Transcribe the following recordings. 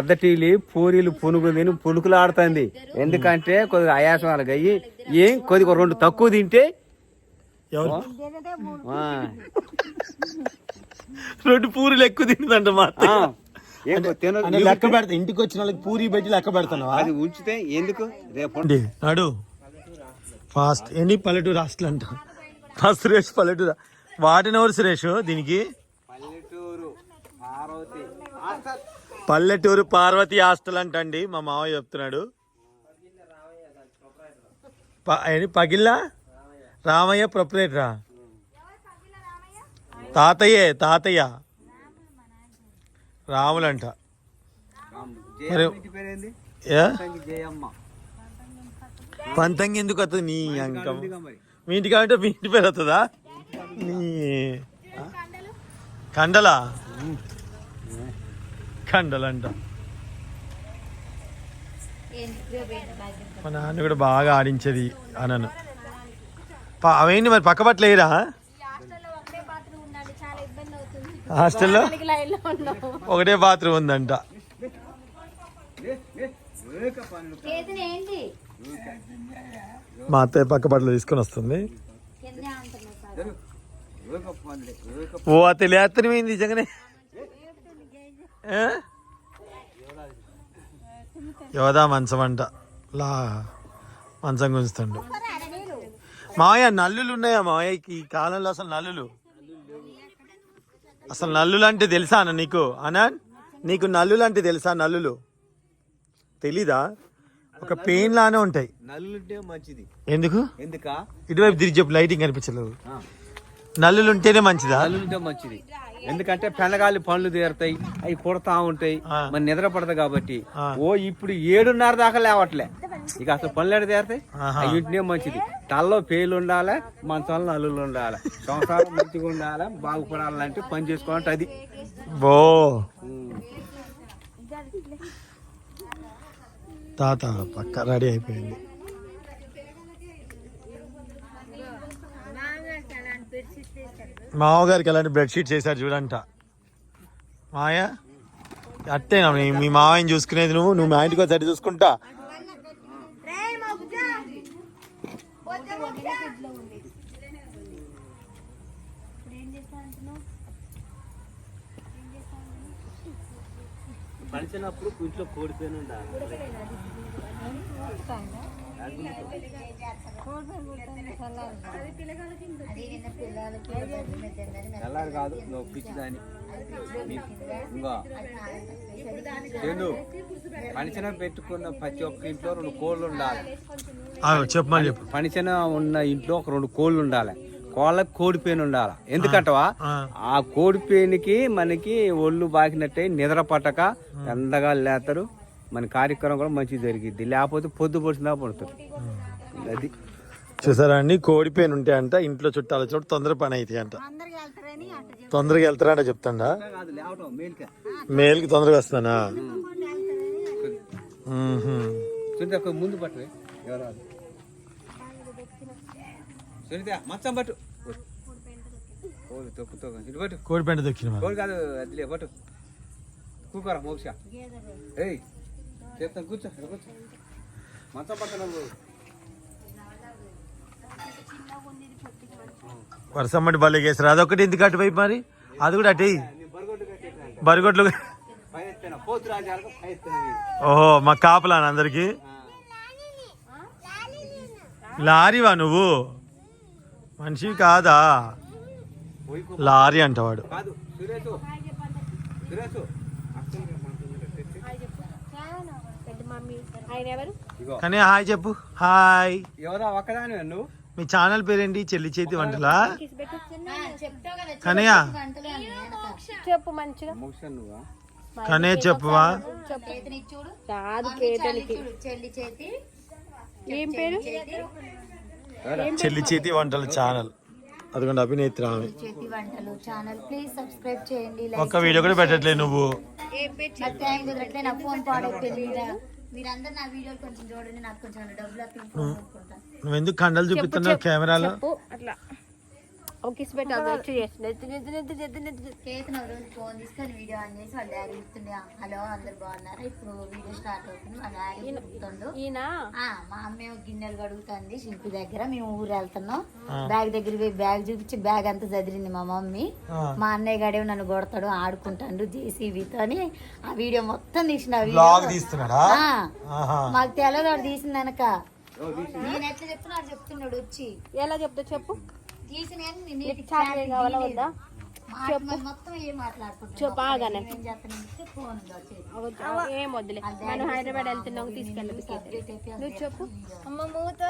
పొద్దటీలి పూరీలు పునుగు తిని పులుకులు ఆడుతుంది ఎందుకంటే కొద్దిగా ఆయాసం వాళ్ళకి అయ్యి ఏం కొద్దిగా రెండు తక్కువ తింటే రెండు పూరీలు ఎక్కువ తింటుందంట మా లెక్క పెడతా ఇంటికి వచ్చిన వాళ్ళకి పూరి పెట్టి లెక్క పెడతాను అది ఉంచితే ఎందుకు? రేపు నాడు ఫాస్ట్ ఎన్ని పల్లెటూరు హాస్టల్ అంట. ఫస్ట్ సురేష్ పల్లెటూరు వాటిని ఎవరు సురేష్ దీనికి? పల్లెటూరు. పల్లెటూరు పార్వతి హాస్టల్ అంటండి మా మామయ్య చెప్తున్నాడు. ప- పగిల్లా? రామయ్య ప్రొపరేటరా? తాతయ్యే తాతయ్య. రాములంట. జయమ్మ పంతంగి ఎందుకు వస్తుంది నీ అంకం. మీ ఇంటికి అంటే మీ ఇంటి పేరు వస్తుందా నీ. కండలా? కండలంట. మా నాన్న కూడా బాగా ఆడించేది అనను. ప- అవేంటి మరి పక్క బట్టలు వేయరా హాస్టల్లో? ఒకటే బాత్రూమ్ ఉందంట. మా అత్తయ్య పక్క బట్టలు తీసుకొని వస్తుంది. ఓ ఆ తెలియత్తనమైంది నిజంగానే. యోధా మంచం అంట లా మంచం గుంచుతుండు మావయ్య నల్లులు ఉన్నాయా మావయ్యకి ఈ కాలంలో అసలు నల్లులు? అసలు నల్లులు అంటే తెలుసా అన్న నీకు? అనా నీకు నల్లులు అంటే తెలుసా నల్లులు? తెలీదా? ఒక పెయిన్ లానే ఉంటాయి. మంచిది. ఎందుకు? ఎందుక? ఇటువైపు తిరిగి చెప్పు లైటింగ్ కనిపించలేదు. నల్లులు ఉంటేనే మంచిదా? మంచిది. ఎందుకంటే పెనగాలి పనులు తీరుతాయి అవి పుడతా ఉంటాయి. మరి నిద్ర పడదు కాబట్టి. ఓ ఇప్పుడు ఏడున్నర దాకా లేవట్లే. ఇక అసలు పనులు ఎడ తీరుతాయి? ఇంటినే మంచిది. తలలో పేలు ఉండాలి మంచాలలో నల్లులు ఉండాలి సంసారం మంచిగా ఉండాలి బాగుపడాలంటే పని చేసుకోవాలంటే అది. బో. తాత పక్క రెడీ అయిపోయింది. మామగారికి ఎలాంటి బెడ్షీట్ చేశారు చూడంట. మాయ అట్టేనా మీ- మావయ్యని చూసుకునేది నువ్వు? నువ్వు మా ఇంటికి వచ్చి చూసుకుంటా. పనిచినప్పుడు ఇంట్లో కోడిపోయిన ఉండాలి. తెల్లారి కాదు నువ్వు పిచ్చిదాని ఇంకా రెండు పనిచన పెట్టుకున్న ప్రతి ఒక్క ఇంట్లో రెండు కోళ్ళు ఉండాలి. చెప్పమని చెప్పు పనిచన ఉన్న ఇంట్లో ఒక రెండు కోళ్ళు ఉండాలి. కోళ్ళకి కోడిపోయిన ఉండాలి. ఎందుకంటవా? ఆ, కోడిపోయినకి మనకి ఒళ్ళు బాకినట్టే నిద్ర పట్టక ఎండగా లేతారు మన కార్యక్రమం కూడా మంచిగా జరిగిద్ది. లేకపోతే పొద్దు పొడిచినా పడుతుంది. అది. చూసారా అండి? కోడిపోయిన ఉంటే అంట ఇంట్లో చుట్టాల చోటు తొందర పని అవుతాయి అంట. తొందరగా వెళ్తారంట చెప్తాడా? కాదు లేవటం మేలుకే. తొందరగా వస్తానా? ముందు పట్టు మచ్చం పట్టు. కోడి కోడి పెంట దొక్కిన కోడి కాదు అదిలే పట్టు. కూకోరా మోక్ష ఏయ్. చెప్తాను కూర్చో కూర్చో. మంచం పక్కన. వర్షమ్మటి బల్లె వేసారు అదొకటి ఎందుకు అటువైపు మరి? అది కూడా అటే. బరిగొడ్లు ఎత్తాను ఓహో మా కాపలాన అందరికి? లారీవా నువ్వు? మనిషివి కాదా? లారీ అంటవాడు కాదు సురేష్ సురేష్ పెద్ద మమ్మీ ఆయన ఎవరు? ఇగో. కానీ హాయ్ చెప్పు. హాయ్. ఎవరో ఒక్కదాని నువ్వు? మీ ఛానల్ పేరేంటి? చెల్లి చేతి వంటలా? కనయ్య. చెప్పు మంచిగా. కనే చెప్పువా? కాదు చెల్లి చేతి. ఏం పేరు? చెల్లి చేతి వంటల ఛానల్. అదిగోండి అభినేత్రి ఆమె. చేతి వంటలు ఛానల్. ప్లీజ్ సబ్స్క్రైబ్ చేయండి ఒక్క వీడియో కూడా పెట్టట్లేదు నువ్వు. మీరందరూ నా వీడియోలు కొంచెం చూడండి నాకు కొంచెం డబ్బులు నువ్వు ఎందుకు కండలు చూపిస్తున్నావు కెమెరాలో? చెప్పు. కిస్ పెట్టి అది వచ్చి చేస్తుంది ఎత్తు, ఎత్తు, ఎత్తు, ఎత్తు, ఒక రోజు ఫోన్ తీసుకొని వీడియో ఆన్ చేసి వాళ్ళ డాడీ చెప్తుండే హలో అందరు బాగున్నారా? ఇప్పుడు వీడియో స్టార్ట్ అవుతుంది. మా డాడీ చెప్తుండు ఈయన? ఆ, మా అమ్మ గిన్నెలు కడుగుతుంది శిల్పి దగ్గర మేము ఊరు వెళ్తున్నాం. బ్యాగ్ దగ్గర పోయి బ్యాగ్ చూపించి బ్యాగ్ అంతా చదిరింది మా మమ్మీ. మా అన్నయ్య గడే నన్ను కొడతాడు ఆడుకుంటాడు జేసీబీతో అని ఆ వీడియో మొత్తం తీసిన మాకు తెలియదు వాడు తీసింది వెనక. నేను ఎట్లా చెప్తున్నాడు చెప్తున్నాడు వచ్చి. ఎలా చెప్తా చెప్పు. కావాలా. వద్దా? ఏం చెప్పు వద్దులే. మనం హైదరాబాద్ వెళ్తున్నాం తీసుకెళ్ళి నువ్వు చెప్పు. అమ్మ మూత.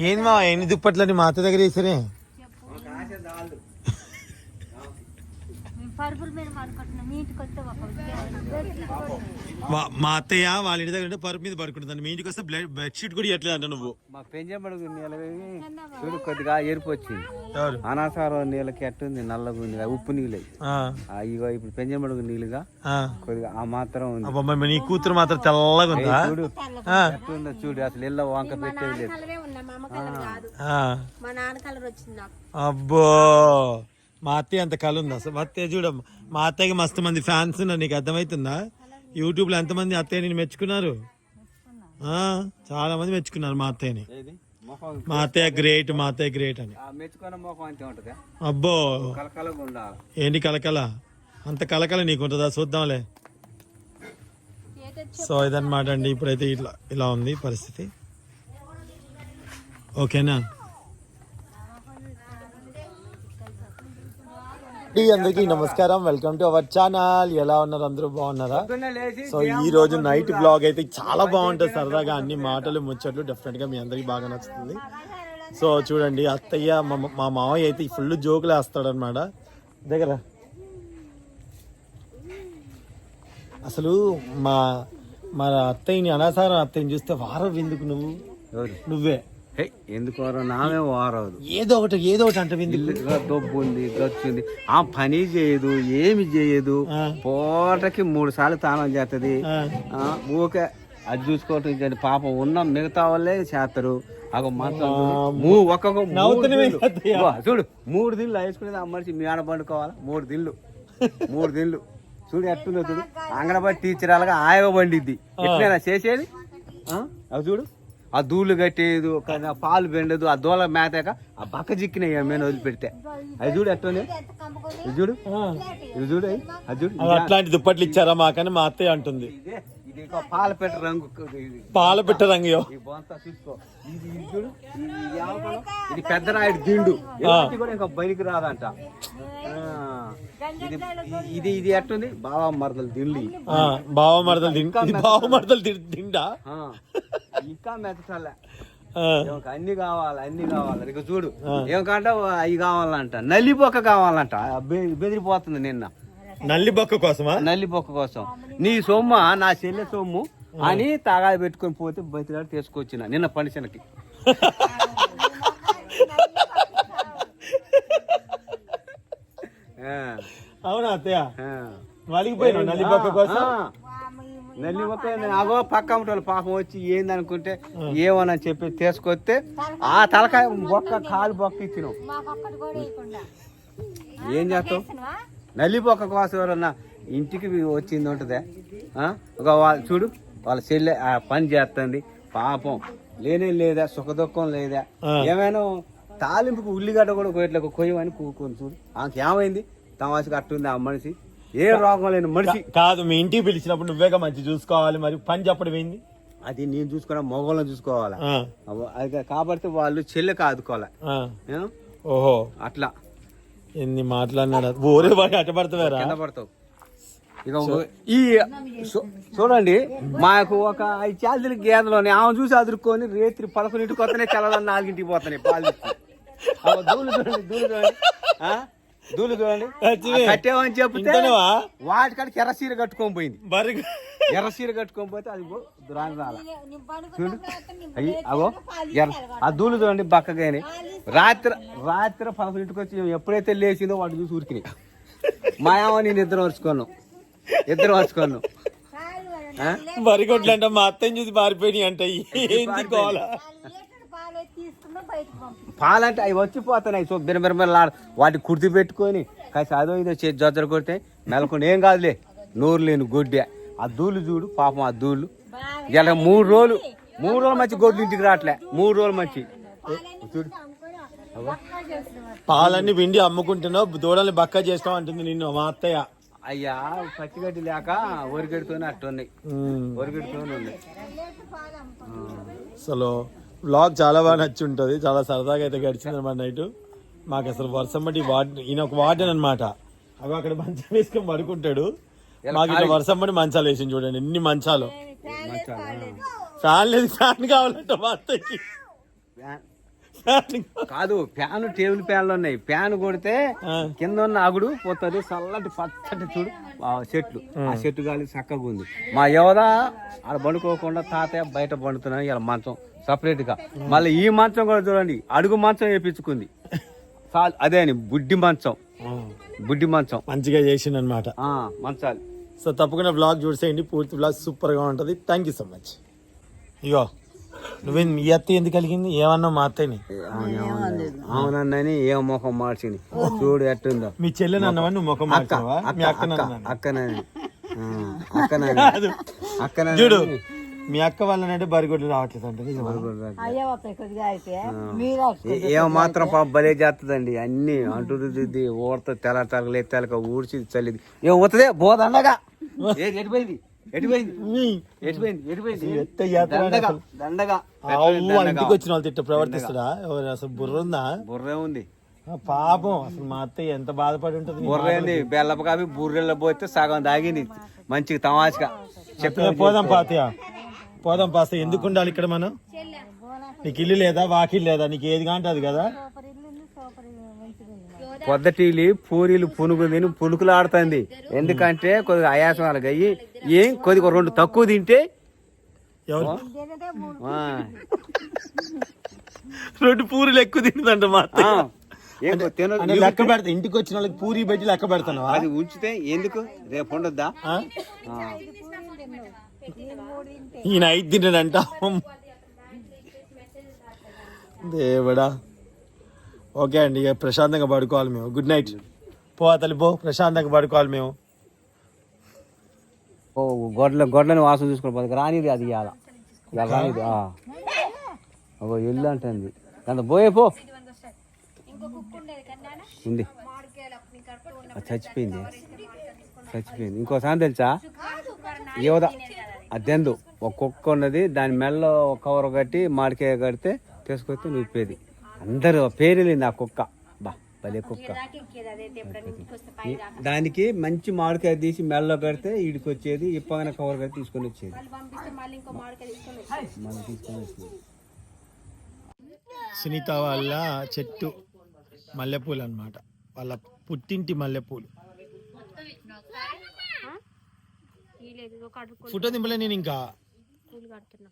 ఏంది మా ఎన్ని దుప్పట్లని మా అత్త దగ్గర వేసారే పరుపుల మీద పడుకుంటున్నాం నీటికి వస్తే ఒక మా- మా అత్తయ్య వాళ్ళ ఇంటి దగ్గర పరుపు మీద పడుకుంటుంది మీ ఇంటికి వస్తే బ్లడ్ బెడ్షీట్ కూడా ఇవ్వట్లేదు అంట నువ్వు. మా నీళ్ళకి చూడు కొద్దిగా ఎరుపు వచ్చింది. అనాసారం నీళ్ళకి ఎట్టుంది నల్లగా ఉంది ఉప్పు నీళ్ళు. అయి. ఆ, ఆ, ఇగో ఇప్పుడు పెంచబడుగు నీళ్ళుగా. కొద్దిగా ఆ మాత్రం ఉంది. నీ కూతురు మాత్రం తెల్లగా ఉందా? చూడు. ఎట్టుందో చూడు అసలు ఇళ్ళ వంక పెట్టేది లేదు. కలరే ఉన్నా మా అమ్మ కలర్ కాదు. ఆ. మా నాన్న కలర్ వచ్చింది నాకు. అబ్బో. మా అత్తయ్య అంత కళ ఉంది? అసలు మా అత్తయ్య చూడ మా అత్తయ్యకి మస్తు మంది ఫ్యాన్స్ ఉన్నారు. నీకు అర్థమవుతుందా యూట్యూబ్లో ఎంతమంది అత్తయ్య నేను మెచ్చుకున్నారు? చాలా మంది మెచ్చుకున్నారు మా అత్తయ్యని. మా అత్తయ్య గ్రేట్ మా అత్తయ్య గ్రేట్ అని. అబ్బో! ఏంటి కలకల? అంత కలకల నీకు ఉంటుందా? చూద్దాంలే. సో ఇదన్నమాట అండి. ఇప్పుడైతే ఇట్లా ఇలా ఉంది పరిస్థితి. ఓకేనా? అందరికీ నమస్కారం. వెల్కమ్ టు అవర్ ఛానల్ ఎలా ఉన్నారు? అందరూ బాగున్నారా? సో ఈ రోజు నైట్ బ్లాగ్ అయితే చాలా బాగుంటుంది సరదాగా. అన్ని మాటలు ముచ్చట్లు డెఫినెట్గా మీ అందరికి బాగా నచ్చుతుంది. సో చూడండి అత్తయ్య మా మా మావయ్య అయితే ఫుల్ జోకులు వేస్తాడు అనమాట దగ్గర అసలు మా మా అత్తయ్యని అనాసారం అత్తయ్యని చూస్తే వారం ఎందుకు నువ్వు? నువ్వే. ఎందుకు వారో? నామే వారవదు ఏదో ఒకటి ఏదో ఒకటి అంటే దొబ్బు ఉంది గచ్చు ఉంది ఆ పని చేయదు ఏమి చేయదు. పూటకి మూడు సార్లు తానం చేస్తుంది ఊకే అది చూసుకోవటం పాపం ఉన్న మిగతా వాళ్ళే చేస్తారు చూడు మూడు దిళ్ళు వేసుకునేది ఆ మనిషి మీ ఆడ పండుకోవాలా? మూడు దిళ్ళు. మూడు దిళ్ళు. చూడు ఎట్టుందో చూడు. అంగనబడి టీచర్ అలాగా ఆయగ పండిద్ది ఎట్లైనా చేసేది? అవి చూడు. ఆ దూళ్ళు కట్టేది ఒక పాలు పెండదు ఆ దూల మేతాక ఆ బక్క చిక్కినాయి మేము వదిలిపెడితే. అది చూడు ఎట్టుంది ఇది చూడు. ఇది చూడు. అది చూడు. అట్లాంటి దుప్పట్లు ఇచ్చారా మాకని మా అత్తయ్య అంటుంది. ఇదే ఇది ఒక పాల పెట్ట రంగు ఇది. పాల పెట్ట రంగు చూసుకో ఇది చూడు. పెద్ద నాయుడు దిండు. కూడా ఇంకా బయటికి రాదంట. ఇది ఇది ఇది ఎట్టుంది? బావా మరదలు. ఆ, బావ మరదలు ఇది బావ మరదలు ఆ, ఇంకా మెచ్చలే అన్ని కావాలి అన్ని కావాలి. ఇక చూడు. ఏమకంటే అవి కావాలంట. నల్లిబొక్క కావాలంట. బెదిరిపోతుంది నిన్న. నల్లి బొక్క కోసమా? నల్లిబొక్క కోసం. నీ సొమ్మ నా చెల్లె సొమ్ము అని తాగాది పెట్టుకొని పోతే బతిలాడు తీసుకొచ్చిన నిన్న ఫంక్షన్కి ఆ, అవునా అత్తయ్య? ఆ. వలిగిపోయినా నల్లి బొక్క కోసం. నల్లి మొక్క అగో పక్క వాళ్ళు పాపం వచ్చి ఏందనుకుంటే ఏమని చెప్పి తీసుకొస్తే ఆ తలకాయ బొక్క కాలు బొక్క ఇచ్చినాం. ఏం చేస్తావు? నల్లి బొక్క కోసం ఎవరన్నా ఇంటికి వచ్చింది ఉంటుందే? ఒక వాళ్ళ చూడు వాళ్ళ చెల్లె ఆ పని చేస్తుంది. పాపం లేనే లేదా సుఖ దుఃఖం లేదా. ఏమైనా తాలింపుకు ఉల్లిగడ్డ కూడా కొయ్యట్లే కొయ్యమని కూకొని చూడు. ఆమెకి ఏమైంది? తమాషకు అట్టుంది ఆ మనిషి. ఏ రోగం లేని మనిషి. కాదు మీ ఇంటికి పిలిచినప్పుడు నువ్వేగా మంచి చూసుకోవాలి మరి పని చెప్పడం ఏంది? అది నేను చూసుకున్నా మొగలను చూసుకోవాలా? అది కాబట్టి వాళ్ళు ఆ. ఏ? ఓహో. అట్లా. ఎన్ని మాట్లాడినాడు? ఓరే వాడి అట్ట పడతావేరా కింద పడతావు. ఇక ఈ చూడండి మాకు ఒక ఐదు చాలతీల గేదెలోని ఆమె చూసి అదురుకొని రేత్రి పదకొండింటికి వస్తేనే తెల్లదని నాలుగింటికి పోతున్నాయి పాలు దూలు చూడండి దూలు చూడండి? దూలు చూడండి. కట్టేవని చెప్తే? వాటికాడికి ఎర్ర సీర కట్టుకొని పోయింది. ఎర్ర సీర కట్టుకొని పోతే అది రాని రాల. చూడు. అయ్యి ఎర్ర ఆ దూలు చూడండి బక్కగాని రాత్రి రాత్రి పదకొండింటికి వచ్చి ఎప్పుడైతే లేచిందో వాటి చూసి ఉరికినాయి. మాయామ నేను ఇద్దరు వరుచుకున్నాం ఇద్దరు కొట్లు అంటే మా అత్తని చూసి పారిపోయినాయి అంట. ఏంది గోల? పాలు తీసుకున్నా బయటకు పంపి పాలంటే అవి వచ్చిపోతున్నాయి. సో బిరబిరబిరలాడ వాటి కుర్తి పెట్టుకొని కాసి అదో ఇదో చేతి జొద్దలు కొడితే మెలకొని ఏం కాదులే. నోరు లేని గొడ్డే. ఆ దూళ్ళు చూడు పాపం ఆ దూళ్ళు. ఇలా మూడు రోజులు మూడు రోజులు మంచి గొడ్లు ఇంటికి రావట్లే. మూడు రోజులు మంచి. చూడు. పాలన్నీ పిండి అమ్ముకుంటున్నావు దూడల్ని బక్క చేస్తావు అంటుంది నిన్ను మా అత్తయ్య. అయ్యా పచ్చిగడ్డి లేక ఒరిగడితోనే అట్టున్నాయి. ఒరిగడితోనే ఉన్నాయి. అసలు బ్లాగ్ చాలా బాగా నచ్చి ఉంటుంది చాలా సరదాగా అయితే గడిచింది అనమాట నైట్. మాకు అసలు వర్షం బట్టి వార్డ్ ఈయన ఒక వార్డెన్ అనమాట అవి అక్కడ మంచం వేసుకొని పడుకుంటాడు. మాకు ఇట్లా వర్షం పడి మంచాలు వేసింది చూడండి. ఎన్ని మంచాలు. ఫ్యాన్ లేదు ఫ్యాన్ కావాలంట మా. కాదు ఫ్యాన్ టేబుల్ ఫ్యాన్లు ఉన్నాయి. ఫ్యాన్ కొడితే. కింద ఉన్న అగుడు పోతుంది. చల్లటి పచ్చటి చూడు. ఆ చెట్లు. ఆ. చెట్టు గాలి చక్కగా ఉంది. మా యువత ఆడ పండుకోకుండా తాతయ్య బయట పండుతున్నాయి ఇలా మంచం సపరేట్గా మళ్ళీ ఈ మంచం కూడా చూడండి. అడుగు మంచం వేపించుకుంది. అదే అని బుడ్డి మంచం. బుడ్డి మంచం. మంచిగా చేసిండు అనమాట ఆ మంచాలు. సో తప్పకుండా బ్లాగ్ చూసేయండి. పూర్తి బ్లాగ్ సూపర్గా ఉంటది. థ్యాంక్ యూ సో మచ్ ఇగో. నువ్వేం మీ అత్త ఎందుకు కలిగింది ఏమన్నావు మా అత్తయ్యని? అవునన్నని ఏ ముఖం మార్చింది? చూడు ఎట్టుందో. మీ చెల్లెని అన్నవని నువ్వు ముఖం మార్చావా? మీ అక్క అక్క అక్క అక్కనని అక్కనని అక్కనని చూడు మీ అక్క వాళ్ళనంటే బరిగొడ్లు రావట్లేదు అంటే? ఏ- ఏం మాత్రం పాప భలే చేస్తుందండి అన్ని అంటు దిద్ది ఊడత తెల తెలగలే తెలక ఊడ్చి చల్లిది ఏం వస్తుందే బోదండగా ఇంటికి వచ్చిన వాళ్ళు తిట్ట ప్రవర్తిస్తాడా? ఎవరు అసలు బుర్ర ఉందా? బుర్రే ఉంది. పాపం. అసలు మా అత్తయ్య ఎంత బాధపడి ఉంటుంది నీ బుర్రే ఉంది. బెల్లపు కాపి బుర్రెల్లో పోతే సగం దాగింది మంచిగా తమాషగా. చెప్పే. పోదాం పాతయ్య. పోదాం పాస్త ఎందుకు ఉండాలి ఇక్కడ మనం? నీకు ఇల్లు లేదా? వాకిల్ లేదా? నీకు ఏది కాంటే అది కదా? పొద్దటీలి పూరీలు పునుగు తిని పులుకులు ఆడుతుంది ఎందుకంటే కొద్దిగా ఆయాసం అయ్యి ఏం కొద్దిగా రెండు తక్కువ తింటే రెండు పూరీలు ఎక్కువ తింటుందంట మా లెక్క పెడతా ఇంటికి వచ్చిన వాళ్ళకి పూరి పెట్టి లెక్క పెడతాను అది ఉంచితే ఎందుకు? రేపు ఉండొద్దా. ఈయన ఐదు తింటాడంట దేవుడా. ఓకే అండి ఇక ప్రశాంతంగా పడుకోవాలి మేము. గుడ్ నైట్ పో అతలి పో. ప్రశాంతంగా పడుకోవాలి మేము. ఓ గొడ్ల గొడ్లని వాసన చూసుకుని పోతుంది రానిది అది ఇవాళ. ఇవాళ రానిది ఓ ఒక ఇల్లు అంటుంది. అంత పోయే పో. ఉంది. అది చచ్చిపోయింది. చచ్చిపోయింది. ఇంకో సాయం తెలుసా? యోధ అదెందు ఒక కుక్క ఉన్నది దాని మెల్ల ఒక కవర్ కట్టి మాడికాయ కడితే తీసుకొస్తే నిప్పేది అందరూ పేరెళ్ళింది ఆ కుక్క. బా భలే కుక్క. దానికి మంచి మామిడికాయ తీసి మెల్లో కడితే ఈడికి వచ్చేది ఇప్పగానే కవర్ కట్టి తీసుకొని వచ్చేది. మళ్ళీ తీసుకొని వచ్చేది. సునీత వాళ్ళ చెట్టు మల్లెపూలు అన్నమాట. వాళ్ళ పుట్టింటి మల్లెపూలు. ఫోటో దింపలే నేను ఇంకా. కడుతున్నా.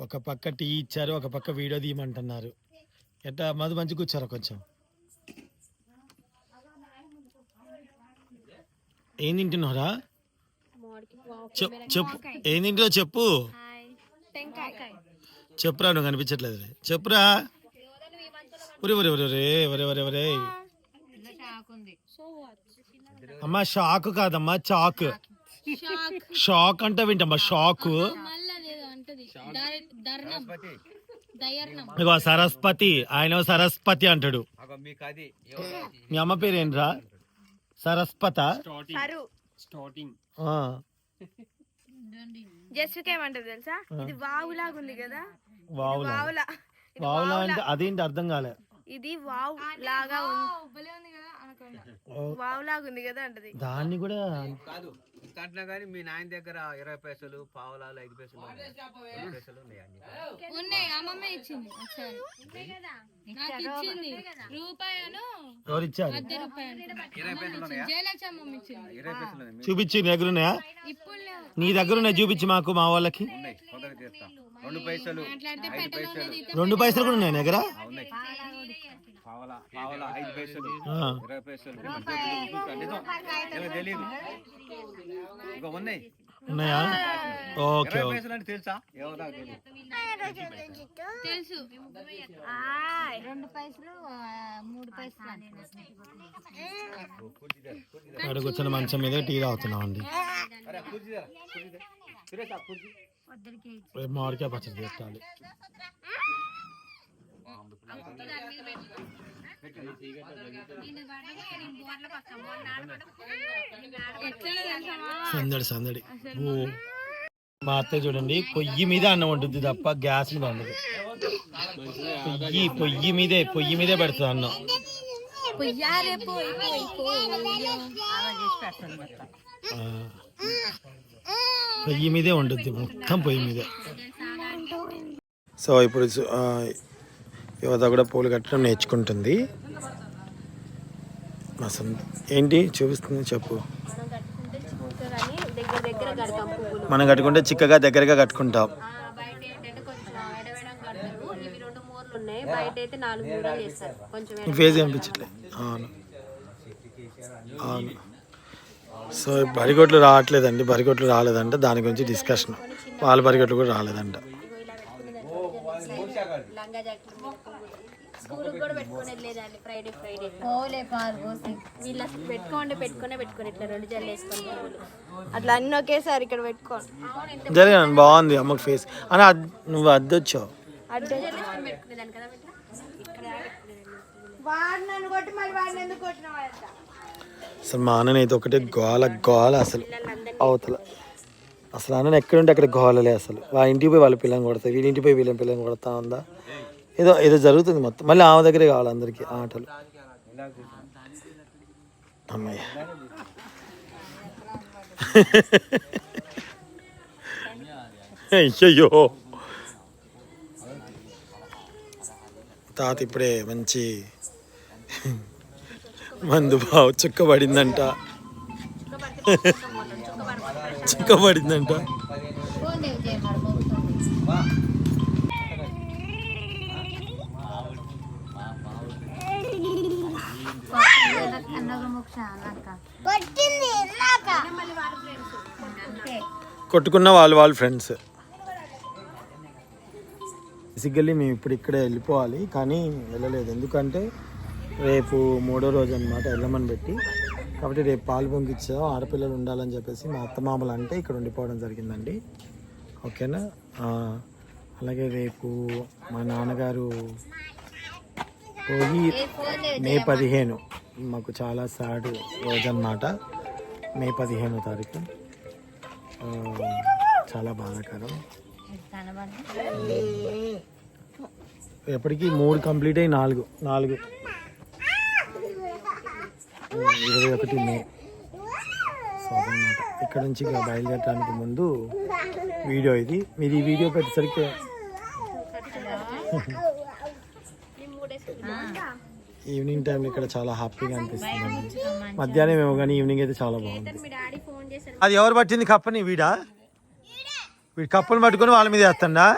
ఒక పక్క టీ ఇచ్చారు ఒక పక్క వీడియో తీయమంటున్నారు. ఎట్లా మధు మంచి కూర్చారా కొంచెం. ఏం తింటున్నారా చెప్పు ఏం తింటున్నావు చెప్పు. చెప్పురా నువ్వు కనిపించట్లేదు చెప్పురా. ఒరే ఒరే ఒరే ఒరే ఒరే ఒరే ఒరే. సో వాట్ అమ్మా షాక్ కాదమ్మా చాక్. షాక్. అంటే వింటమ్మా షాక్. ఇగో సరస్వతి ఆయన సరస్వతి అంటాడు. మీకు అది మీ అమ్మ పేరు ఏంట్రా సరస్వత సరు. జస్విక ఏమంటది తెలుసా? ఇది కదా? వావులా. వావులా వావులా. అంటే అదేంటి అర్థం కాలే. ఇది వావ్ లాగా ఉంది. వావ్ లాగా ఉంది కదా అంటది. దాన్ని కూడా కాదు ఇంకంటున్నా కానీ మీ నాయన దగ్గర ఇరవై పైసలు పావులాలు ఐదు పైసలు పైసలు ఉన్నాయి అమ్మమ్మ ఇచ్చింది నాకు ఇచ్చింది రూపాయను ఎవరు ఇచ్చారు? అర్ధ రూపాయలు. ఇరవై పైసలు ఉన్నాయా? జయలక్ష్మి అమ్మమ్మ ఇచ్చింది. ఇరవై పైసలు ఉన్నాయి. చూపించి నీ దగ్గర నీ దగ్గర ఉన్నాయి చూపించి మాకు మా వాళ్ళకి. రెండు పైసలు ఐదు పైసలు. రెండు పైసలు కూడా ఉన్నాయి దగ్గర? ఉన్నాయి పావలా పావలా ఐదు పైసలు. ఆ. ఇరవై పైసలు. నిజం. ఏమో తెలియదు ఇక ఉన్నాయి. ఉన్నాయా? Okay okay. పైసలు అంటే తెలుసా? ఏమో నాకు తెలియదు. రెండు పైసలు ఆ, మూడు పైసలు అని. ఇక్కడ కూర్చొని మంచం మీద టీ తాగుతున్నాం అండి మామిడికాయ పచ్చడి పెట్టాలి సందడి సందడి. ఓ మా అత్తయ్య చూడండి పొయ్యి మీద అన్నం ఉంటుంది తప్ప గ్యాస్ మీద ఉండదు పొయ్యి పొయ్యి మీదే పొయ్యి మీదే పెడుతుంది అన్నం. ఆ. పొయ్యి మీదే ఉంటుంది మొత్తం పొయ్యి మీదే. సో ఇప్పుడు యువత కూడా పూలు కట్టడం నేర్చుకుంటుంది. ఏంటి చూపిస్తుంది చెప్పు. మనం కట్టుకుంటే చిక్కుగా కానీ దగ్గర దగ్గర కడతాం పువ్వులు మనం కట్టుకుంటే చిక్కగా దగ్గరగా కట్టుకుంటాం. ఆ, బయట ఏంటంటే కొంచెం ఎడవేయడం కడతారు. ఇవి రెండు మూరలు ఉన్నాయి. బయట అయితే నాలుగు మూరలు చేస్తారు. కొంచెం ఎడ- ఫేస్ కనిపించట్లే అవును. అవును. సో బరిగొట్లు రావట్లేదండి బరిగొట్లు రాలేదంట. దాని గురించి డిస్కషన్ వాళ్ళ బరిగొట్లు కూడా రాలేదంట. అట్లా అన్ని ఒకేసారి ఇక్కడ పెట్టుకోండి. జరిగాను బాగుంది అమ్మకి ఫేస్ అని నువ్వు అద్దొచ్చావు పెట్టుకునేదాన్ని కదా బిడ్డ? ఇక్కడ వాడు నన్ను కొట్టి మళ్ళీ వాడిని ఎందుకు కొట్టిన అసలు మా అన్ననైతే ఒకటే గోల గోల అసలు. అవతల. అసలు అన్నని ఎక్కడుంటే అక్కడ గోలలే అసలు. వాళ్ళ ఇంటికి పోయి వాళ్ళ పిల్లని కొడతాయి వీళ్ళ ఇంటికి పోయి వీళ్ళ పిల్లని కొడతా ఉందా? ఏదో ఏదో జరుగుతుంది మొత్తం. మళ్ళీ ఆమె దగ్గరే కావాలి అందరికీ ఆటలు. అమ్మయ్య. అయ్యయ్యో. తాత ఇప్పుడే మంచి మందు బావు చుక్క పడిందంట చుక్క పడిందంట కొట్టుకున్న వాళ్ళు వాళ్ళ ఫ్రెండ్స్. బేసికల్లీ మేము ఇప్పుడు ఇక్కడే వెళ్ళిపోవాలి కానీ వెళ్ళలేదు. ఎందుకంటే రేపు మూడో రోజు అనమాట వెళ్ళమని పెట్టి. కాబట్టి రేపు పాలు పొంగిచ్చాం ఆడపిల్లలు ఉండాలని చెప్పేసి మా అత్తమామలు అంటే ఇక్కడ ఉండిపోవడం జరిగిందండి. ఓకేనా? అలాగే రేపు మా నాన్నగారు పోయి మే పదిహేను మాకు చాలా సాడ్ రోజు అన్నమాట. మే పదిహేనో తారీఖు. చాలా బాధాకరం. ఎప్పటికీ మూడు కంప్లీట్ అయ్యి నాలుగు నాలుగు. ఇరవై ఒకటి మే. సో ఇక్కడ నుంచి ఇక బయలుదేరడానికి ముందు వీడియో ఇది. మీరు ఈ వీడియో పెట్టేసరికి ఈవినింగ్ టైం ఇక్కడ చాలా హ్యాపీగా అనిపిస్తుంది. మధ్యాహ్నం ఏమో కానీ ఈవినింగ్ అయితే చాలా బాగుంది అది ఎవరు పట్టింది కప్పని? వీడా? వీడు కప్పని పట్టుకొని వాళ్ళ మీద వేస్తాడా?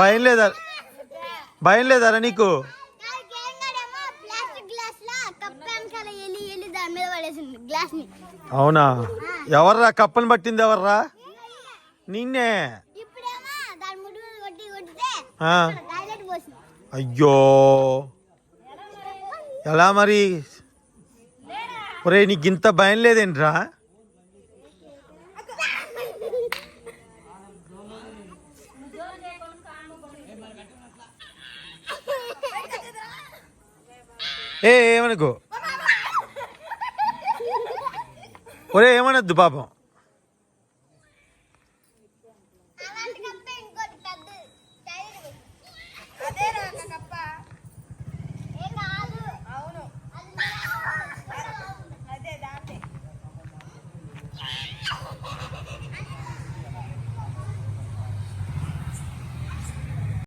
భయం లేదా? భయం లేదారా నీకు ప్లాస్టిక్ గ్లాస్ లా కప్ వెనకాల వెళ్ళి వెళ్ళి దాని మీద పడేసింది గ్లాస్ని అవునా? ఎవర్రా? కప్పని పట్టింది ఎవర్రా? నిన్నే? అయ్యో! ఎలా మరి? ఒరే నీకు ఇంత భయం లేదేంట్రా? ఏ ఏమనుకో? ఒరే ఏమనొద్దు పాపం?